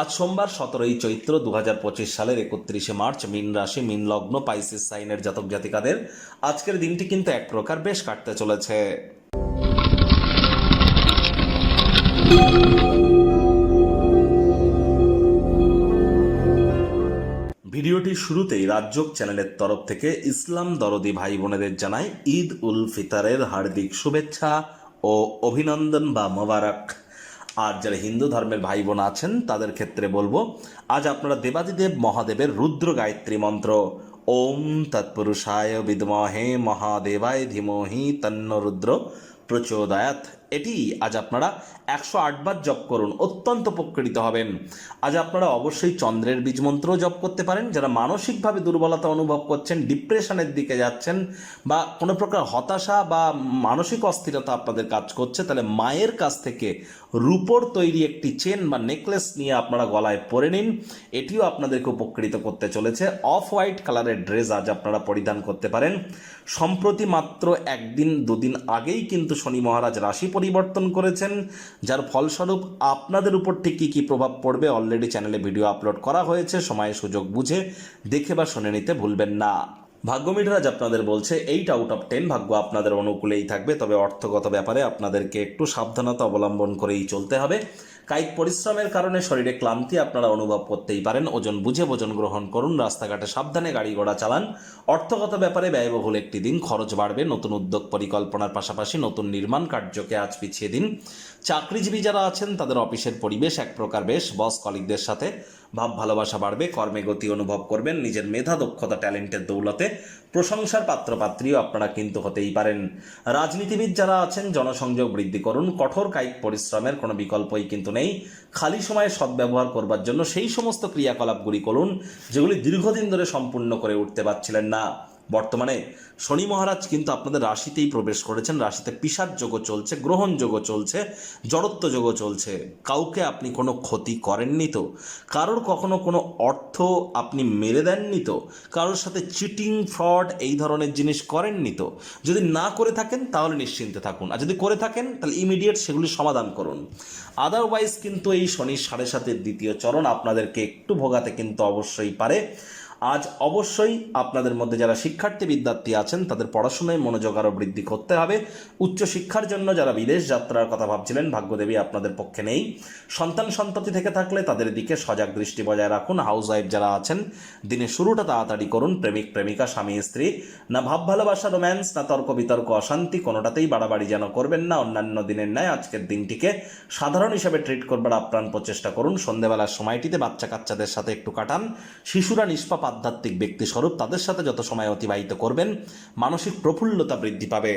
আজ সোমবার সতেরোই চৈত্র দু হাজার পঁচিশ সালের একত্রিশে মার্চ মিন রাশি, মিন লগ্ন, পাইসিস সাইনের জাতক জাতিকাদের আজকের দিনটি কিন্তু এক প্রকার বেশ কাটতে চলেছে। ভিডিওটির শুরুতেই রাজ্যক চ্যানেলের তরফ থেকে ইসলাম দরদি ভাই বোনেদের জানাই ঈদ উল ফিতরের হার্দিক শুভেচ্ছা ও অভিনন্দন বা মোবারক। আর যারা হিন্দু ধর্মের ভাই বোন আছেন, তাদের ক্ষেত্রে বলব, আজ আপনারা দেবাদিদেব মহাদেবের রুদ্র গায়ত্রী মন্ত্র, ওম তৎপুরুষায় বিদমহে মহাদেবায় ধীমহি তন্ন রুদ্র প্রচোদয়াত এটি আজ আপনারা একশো আটবার জপ করুন, অত্যন্ত উপকৃত হবেন। আজ আপনারা অবশ্যই চন্দ্রের বীজ মন্ত্র জপ করতে পারেন। যারা মানসিকভাবে দুর্বলতা অনুভব করছেন, ডিপ্রেশনের দিকে যাচ্ছেন বা কোনো প্রকার হতাশা বা মানসিক অস্থিরতা আপনাদের কাজ করছে, তাহলে মায়ের কাছ থেকে রূপোর তৈরি একটি চেন বা নেকলেস নিয়ে আপনারা গলায় পরে নিন। এটিও আপনাদেরকে উপকৃত করতে চলেছে। অফ হোয়াইট কালারের ড্রেস আজ আপনারা পরিধান করতে পারেন। সম্প্রতি মাত্র একদিন, দুদিন আগেই কিন্তু শনি মহারাজ রাশি পরিবর্তন করেছেন, যার ফলস্বরূপ আপনাদের উপর ঠিক কী কী প্রভাব পড়বে অলরেডি চ্যানেলে ভিডিও আপলোড করা হয়েছে, সময় সুযোগ বুঝে দেখে বা শুনে নিতে ভুলবেন না। ভাগ্য মিটারাজ আপনাদের বলছে এইট আউট অফ টেন ভাগ্য আপনাদের অনুকূলেই থাকবে, তবে অর্থগত ব্যাপারে আপনাদেরকে একটু সাবধানতা অবলম্বন করেই চলতে হবে। কায়িক পরিশ্রমের কারণে শরীরে ক্লান্তি আপনারা অনুভব করতেই পারেন। ওজন বুঝে ওজন গ্রহণ করুন, রাস্তাঘাটে সাবধানে গাড়ি ঘোড়া চালান। অর্থগত ব্যাপারে ব্যয়বহুল একটি দিন, খরচ বাড়বে, নতুন উদ্যোগ পরিকল্পনার পাশাপাশি নতুন নির্মাণ কার্যকে আজ পিছিয়ে দিন। চাকরিজীবী যারা আছেন, তাদের অফিসের পরিবেশ এক প্রকার বেশ, বস কলিকদের সাথে ভাব ভালোবাসা বাড়বে, কর্মে গতি অনুভব করবেন, নিজের মেধা, দক্ষতা, ট্যালেন্টের দৌলতে প্রশংসার পাত্রপাত্রীও আপনারা কিন্তু হতেই পারেন। রাজনীতিবিদ যারা আছেন, জনসংযোগ বৃদ্ধি করুন, কঠোর কায়িক পরিশ্রমের কোনো বিকল্পই কিন্তু নেই। খালি সময়ে সদ্ব্যবহার করবার জন্য সেই সমস্ত ক্রিয়াকলাপগুলি করুন, যেগুলি দীর্ঘদিন ধরে সম্পূর্ণ করে উঠতে পারছিলেন না। বর্তমানে শনি মহারাজ কিন্তু আপনাদের রাশিতেই প্রবেশ করেছেন, রাশিতে পিসার যোগও চলছে, গ্রহণ যোগও চলছে, জড়ত্ব যোগও চলছে। কাউকে আপনি কোনো ক্ষতি করেননি তো? কারোর কখনো কোনো অর্থ আপনি মেরে দেননি তো? কারোর সাথে চিটিং, ফ্রড এই ধরনের জিনিস করেননি তো? যদি না করে থাকেন তাহলে নিশ্চিন্তে থাকুন। আর যদি করে থাকেন তাহলে ইমিডিয়েট সেগুলি সমাধান করুন। আদারওয়াইজ কিন্তু এই শনির সাড়ে সাতের দ্বিতীয় চরণ আপনাদেরকে একটু ভোগাতে কিন্তু অবশ্যই পারে। আজ অবশ্যই আপনাদের মধ্যে যারা শিক্ষার্থী বিদ্যার্থী আছেন, তাদের পড়াশোনায় মনোযোগ আরও বৃদ্ধি করতে হবে। উচ্চশিক্ষার জন্য যারা বিদেশ যাত্রার কথা ভাবছিলেন, ভাগ্যদেবী আপনাদের পক্ষে নেই। সন্তান সন্ততি থেকে থাকলে তাদের দিকে সজাগ দৃষ্টি বজায় রাখুন। হাউস ওয়াইফ যারা আছেন, দিনের শুরুটা তাড়াতাড়ি করুন। প্রেমিক, প্রেমিকা, স্বামী, স্ত্রী। না ভাব ভালোবাসা রোম্যান্স, না তর্ক, বিতর্ক, অশান্তি, কোনোটাতেই বাড়াবাড়ি যেন করবেন না। অন্যান্য দিনের ন্যায় আজকের দিনটিকে সাধারণ হিসেবে ট্রিট করবার আপ্রাণ প্রচেষ্টা করুন। সন্ধেবেলার সময়টিতে বাচ্চা কাচ্চাদের সাথে একটু কাটান। শিশুরা নিষ্পাপ আধ্যাত্মিক ব্যক্তিস্বরূপ তাদের সাথে যত সময় অতিবাহিত করবেন মানসিক প্রফুল্লতা বৃদ্ধি পাবে।